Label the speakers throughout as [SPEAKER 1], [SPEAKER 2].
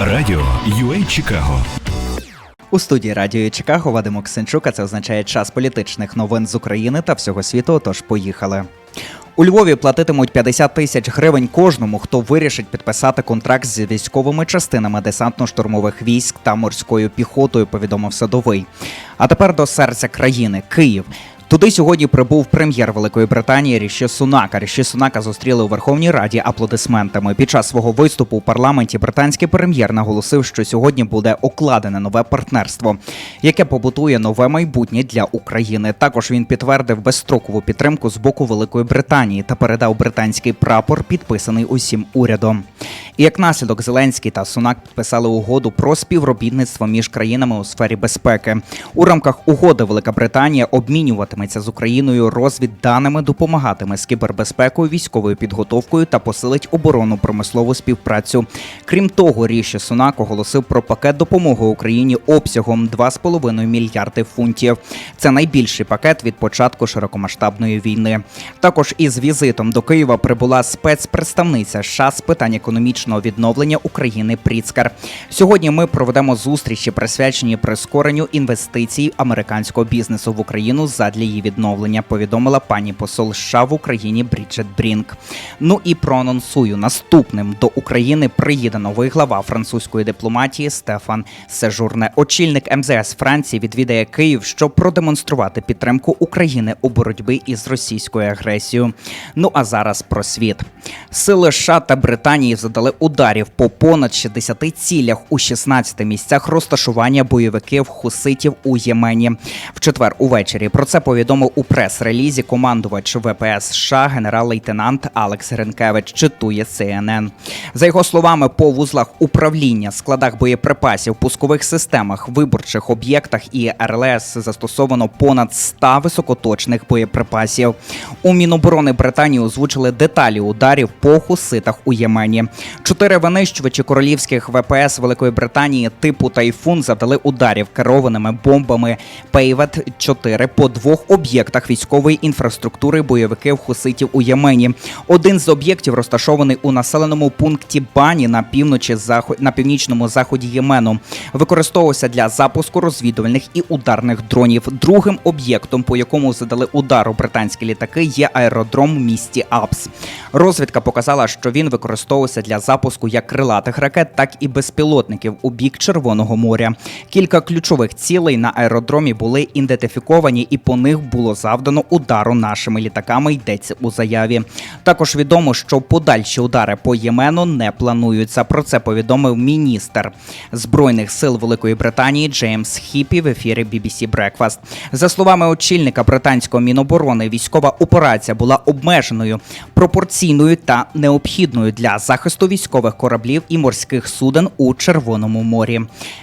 [SPEAKER 1] Радіо UA Чикаго
[SPEAKER 2] У студії радіо Чикаго Вадим Оксенчук, це означає час політичних новин з України та всього світу. Тож поїхали. У Львові платитимуть 50 тисяч гривень кожному, хто вирішить підписати контракт з військовими частинами десантно-штурмових військ та морською піхотою. Повідомив садовий. А тепер до серця країни Київ. Туди сьогодні прибув прем'єр Великої Британії Ріші Сунака. Ріші Сунака зустріли у Верховній Раді аплодисментами. Під час свого виступу у парламенті британський прем'єр наголосив, що сьогодні буде окладене нове партнерство, яке побутує нове майбутнє для України. Також він підтвердив безстрокову підтримку з боку Великої Британії та передав британський прапор, підписаний усім урядом. І як наслідок Зеленський та Сунак підписали угоду про співробітництво між країнами у сфері безпеки. У рамках угоди Велика Британія обмінюватиметься з Україною розвідданими, допомагатиме з кібербезпекою, військовою підготовкою та посилить оборонну промислову співпрацю. Крім того, Ріші Сунак оголосив про пакет допомоги Україні обсягом 2,5 мільярди фунтів. Це найбільший пакет від початку широкомасштабної війни. Також із візитом до Києва прибула спецпредставниця США з питань економічного відновлення України Пріцкар. Сьогодні ми проведемо зустрічі, присвячені прискоренню інвестицій американського бізнесу в Україну задля її відновлення. Повідомила пані посол США в Україні Бріджет Брінк. Ну і проанонсую наступним до України приїде новий глава французької дипломатії Стефан Сежурне. Очільник МЗС Франції відвідає Київ, щоб продемонструвати підтримку України у боротьбі із російською агресією. Ну а зараз про світ. Сили США та Британії задали ударів по понад 60 цілях у 16 місцях розташування бойовиків хуситів у Ємені. В четвер увечері про це повідомив у прес-релізі командувач ВПС США генерал-лейтенант Алекс Гринкевич. Читує CNN. За його словами, по вузлах управління, складах боєприпасів, пускових системах, виборчих об'єктах і РЛС застосовано понад 100 високоточних боєприпасів. У Міноборони Британії озвучили деталі ударів по хуситах у Ємені. Чотири винищувачі королівських ВПС Великої Британії типу Тайфун завдали ударів керованими бомбами Пейвет 4 по двох об'єктах військової інфраструктури бойовиків хуситів у Ємені. Один з об'єктів розташований у населеному пункті Бані на півночі на північному заході Ємену. Використовувався для запуску розвідувальних і ударних дронів. Другим об'єктом, по якому задали удар у британські літаки, є аеродром в місті Апс. Розвідка показала, що він використовувався для запуску як крилатих ракет, так і безпілотників у бік Червоного моря. Кілька ключових цілей на аеродромі були ідентифіковані, і по них було завдано удару нашими літаками. Йдеться у заяві. Також відомо, що подальші удари по Ємену не плануються. Про це повідомив міністр збройних сил Великої Британії Джеймс Хіпі в ефірі BBC Breakfast. За словами очільника британського міноборони, військова операція була обмеженою, пропорційною та необхідною для захисту військових кораблів і морських суден у Червоному морі.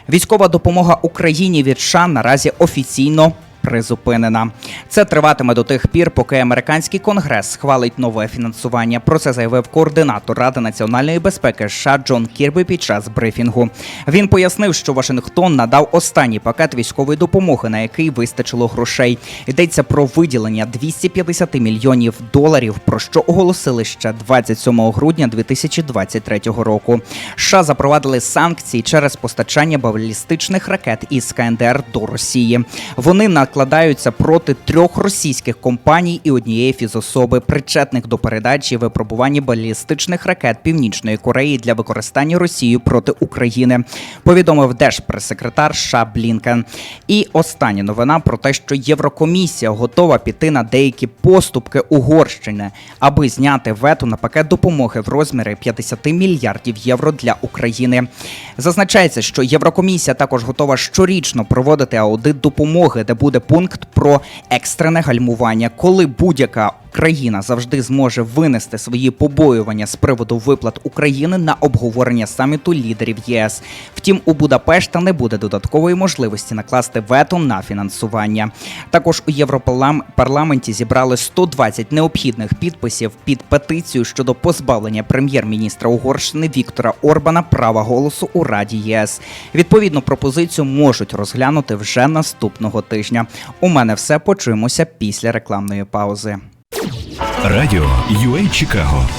[SPEAKER 2] Військова допомога Україні від США наразі офіційно. Призупинена. Це триватиме до тих пір, поки американський конгрес схвалить нове фінансування. Про це заявив координатор Ради національної безпеки США Джон Кірбі під час брифінгу. Він пояснив, що Вашингтон надав останній пакет військової допомоги, на який вистачило грошей. Йдеться про виділення 250 мільйонів доларів, про що оголосили ще 27 грудня 2023 року. США запровадили санкції через постачання балістичних ракет із КНДР до Росії. Вони накладаються проти трьох російських компаній і однієї фізособи, причетних до передачі випробування балістичних ракет Північної Кореї для використання Росією проти України. Повідомив держпрес-секретар США Блінкен. І остання новина про те, що Єврокомісія готова піти на деякі поступки Угорщини, аби зняти вето на пакет допомоги в розмірі 50 мільярдів євро для України. Зазначається, що Єврокомісія також готова щорічно проводити аудит допомоги, де буде пункт про екстрене гальмування, коли будь-яка країна завжди зможе винести свої побоювання з приводу виплат України на обговорення саміту лідерів ЄС. Втім, у Будапешта не буде додаткової можливості накласти вето на фінансування. Також у Європарламенті зібрали 120 необхідних підписів під петицію щодо позбавлення прем'єр-міністра Угорщини Віктора Орбана права голосу у Раді ЄС. Відповідну пропозицію можуть розглянути вже наступного тижня. У мене все почуємося після рекламної паузи.
[SPEAKER 1] Радіо UA Чикаго